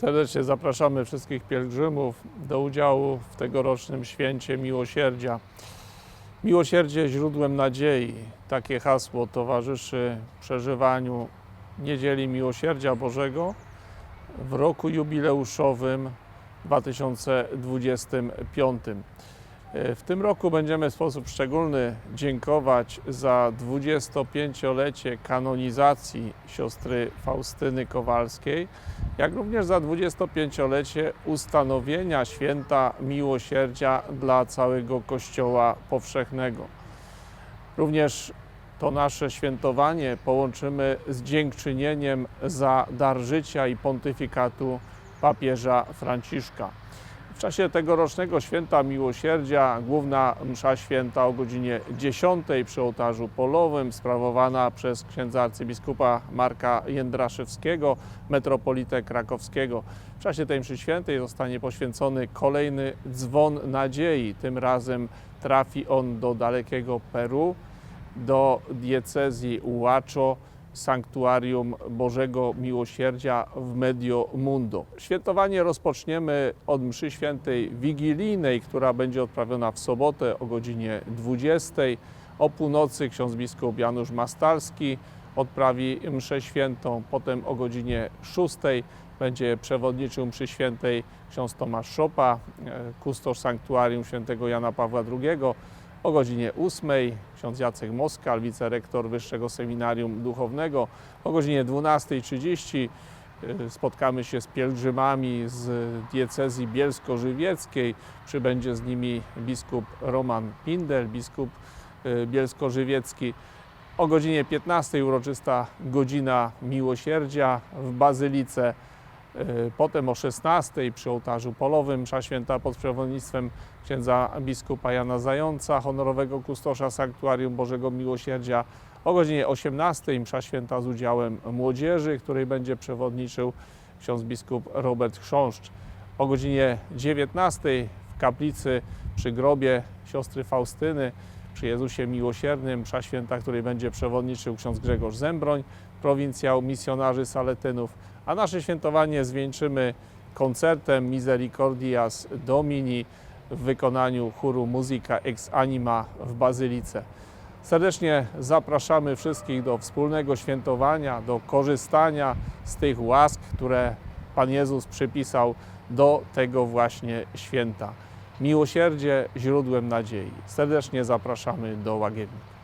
Serdecznie zapraszamy wszystkich pielgrzymów do udziału w tegorocznym święcie miłosierdzia. Miłosierdzie źródłem nadziei. Takie hasło towarzyszy przeżywaniu Niedzieli Miłosierdzia Bożego w roku jubileuszowym 2025. W tym roku będziemy w sposób szczególny dziękować za 25-lecie kanonizacji siostry Faustyny Kowalskiej, jak również za 25-lecie ustanowienia święta miłosierdzia dla całego Kościoła powszechnego. Również to nasze świętowanie połączymy z dziękczynieniem za dar życia i pontyfikatu papieża Franciszka. W czasie tegorocznego święta miłosierdzia główna msza święta o godzinie 10 przy ołtarzu polowym sprawowana przez księdza arcybiskupa Marka Jędraszewskiego, metropolitę krakowskiego. W czasie tej mszy świętej zostanie poświęcony kolejny dzwon nadziei. Tym razem trafi on do dalekiego Peru, do diecezji Huacho, Sanktuarium Bożego Miłosierdzia w Medio Mundo. Świętowanie rozpoczniemy od mszy świętej wigilijnej, która będzie odprawiona w sobotę o godzinie 20. O północy ksiądz biskup Janusz Mastalski odprawi mszę świętą. Potem o godzinie 6 będzie przewodniczył mszy świętej ksiądz Tomasz Szopa, e, kustosz Sanktuarium świętego Jana Pawła II. O godzinie 8 ksiądz Jacek Moskal, wicerektor Wyższego Seminarium Duchownego. O godzinie 12.30 y, spotkamy się z pielgrzymami z diecezji bielsko-żywieckiej. Przybędzie z nimi biskup Roman Pindel, biskup y, bielsko-żywiecki. O godzinie 15 uroczysta godzina miłosierdzia w Bazylice. Y, Potem o 16 przy ołtarzu polowym msza święta pod przewodnictwem księdza biskupa Jana Zająca, honorowego kustosza Sanktuarium Bożego Miłosierdzia. O godzinie 18 msza święta z udziałem młodzieży, której będzie przewodniczył ksiądz biskup Robert Chrząszcz. O godzinie 19 w kaplicy przy grobie siostry Faustyny przy Jezusie Miłosiernym, msza święta, której będzie przewodniczył ksiądz Grzegorz Zembroń, prowincjał misjonarzy Saletynów. A nasze świętowanie zwieńczymy koncertem Misericordias Domini w wykonaniu chóru Muzyka Ex Anima w Bazylice. Serdecznie zapraszamy wszystkich do wspólnego świętowania, do korzystania z tych łask, które Pan Jezus przypisał do tego właśnie święta. Miłosierdzie źródłem nadziei. Serdecznie zapraszamy do Łagiewnika.